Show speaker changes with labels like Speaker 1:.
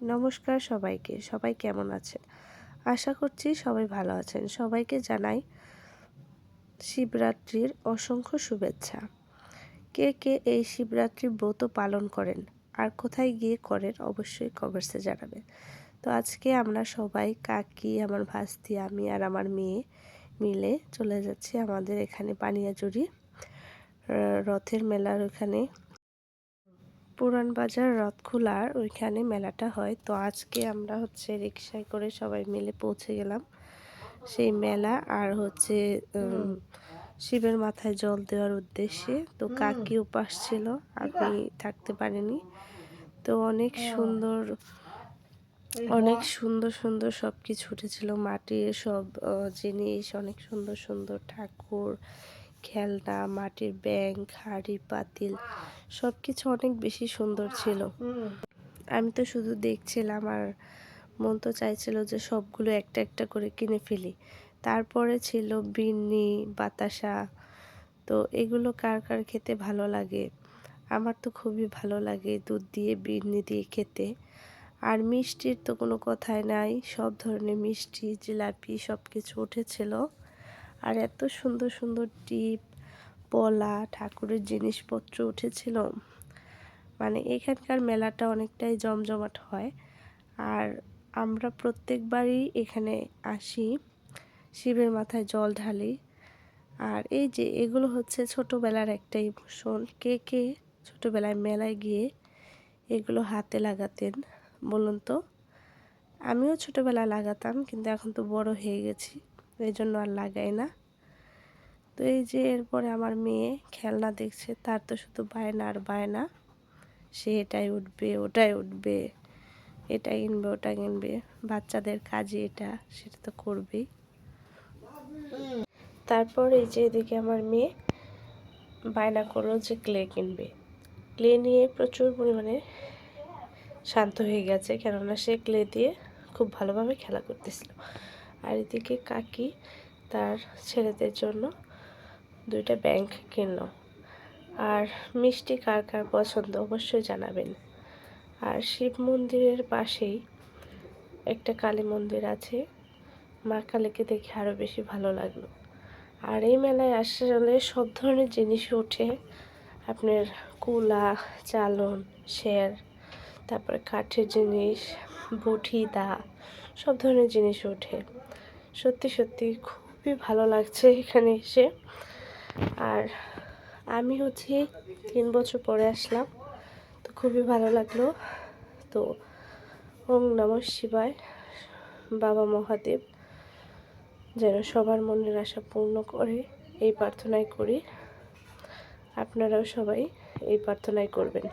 Speaker 1: নমস্কার সবাইকে। সবাই কেমন আছেন? আশা করছি সবাই ভালো আছেন। সবাইকে জানাই শিবরাত্রির অসংখ্য শুভেচ্ছা। কে কে এই শিবরাত্রির ব্রত পালন করেন আর কোথায় গিয়ে করেন অবশ্যই কমেন্টসে জানাবেন। তো আজকে আমরা সবাই, কাকি, আমার ভাস্তি, আমি আর আমার মেয়ে মিলে চলে যাচ্ছি আমাদের এখানে পানিয়াজুরি রথের মেলার ওখানে। পুরান বাজার রথখোলার ওইখানে মেলাটা হয়। তো আজকে আমরা হচ্ছে রিক্সায় করে সবাই মিলে পৌঁছে গেলাম। সেই মেলা আর হচ্ছে শিবের মাথায় জল দেওয়ার উদ্দেশ্যে। তো কাকি উপাস ছিল আমি থাকতে পারিনি। তো অনেক সুন্দর অনেক সুন্দর সুন্দর সব কিছু উঠেছিল। মাটির সব জিনিস অনেক সুন্দর সুন্দর ঠাকুর। খেলনা, মাটির ব্যাংক হাড়ি, পাতিল সব কিছু অনেক বেশি সুন্দর ছিল। আমি তো শুধু দেখছিলাম আর মন তো চাইছিল যে সবগুলো একটা একটা করে কিনে ফেলি। তারপরে ছিল বিন্নি, বাতাসা, তো এগুলো কার কার খেতে ভালো লাগে? আমার তো খুবই ভালো লাগে দুধ দিয়ে, বিন্নি দিয়ে খেতে। আর মিষ্টির তো কোনো কথাই নাই, সব ধরনের মিষ্টি, জিলাপি সব কিছু উঠেছিল। আর এত সুন্দর সুন্দর টিপ পলা ঠাকুরের জিনিসপত্র উঠেছিল। মানে এখানকার মেলাটা অনেকটাই জমজমাট হয়। আর আমরা প্রত্যেকবারই এখানে আসি, শিবের মাথায় জল ঢালি। আর এই যে এগুলো হচ্ছে ছোটোবেলার একটা ইমোশন। কে কে ছোটোবেলায় মেলায় গিয়ে এগুলো হাতে লাগাতেন বলুন তো? আমিও ছোটোবেলায় লাগাতাম, কিন্তু এখন তো বড় হয়ে গেছি। এই জন্য আর লাগাই না। তো এই যে এরপরে আমার মেয়ে খেলনা দেখছে, তার তো শুধু বায়না আর বায়না। সে এটাই উঠবে, ওটাই উঠবে এটা কিনবে, ওটা কিনবে। বাচ্চাদের কাজে এটা, সেটা তো করবেই। তারপর এই যে এদিকে আমার মেয়ে বায়না করল যে ক্লে কিনবে। ক্লে নিয়ে প্রচুর পরিমাণে শান্ত হয়ে গেছে, কেননা সে ক্লে দিয়ে খুব ভালোভাবে খেলা করতেছিল। আর এদিকে কাকি তার ছেলেদের জন্য দুইটা ব্যাংক কিনলো। আর মিষ্টি কার কার পছন্দ অবশ্যই জানাবেন। আর শিব মন্দিরের পাশেই একটা কালী মন্দির আছে। মা কালীকে দেখে আরও বেশি ভালো লাগল। আর এই মেলায় আসলে সব ধরনের জিনিস ওঠে। আপনার কুলা, চালন, শের, তারপরে কাঠের জিনিস, বটি, দা, সব ধরনের জিনিস ওঠে। সত্যি সত্যি খুবই ভালো লাগছে এখানে এসে। আর আমি হচ্ছে তিন বছর পরে আসলাম, তো খুবই ভালো লাগল। তো ওম নম শিবায়, বাবা মহাদেব, যেন সবার মনের আশা পূর্ণ করে এই প্রার্থনাই করি। আপনারাও সবাই এই প্রার্থনাই করবেন।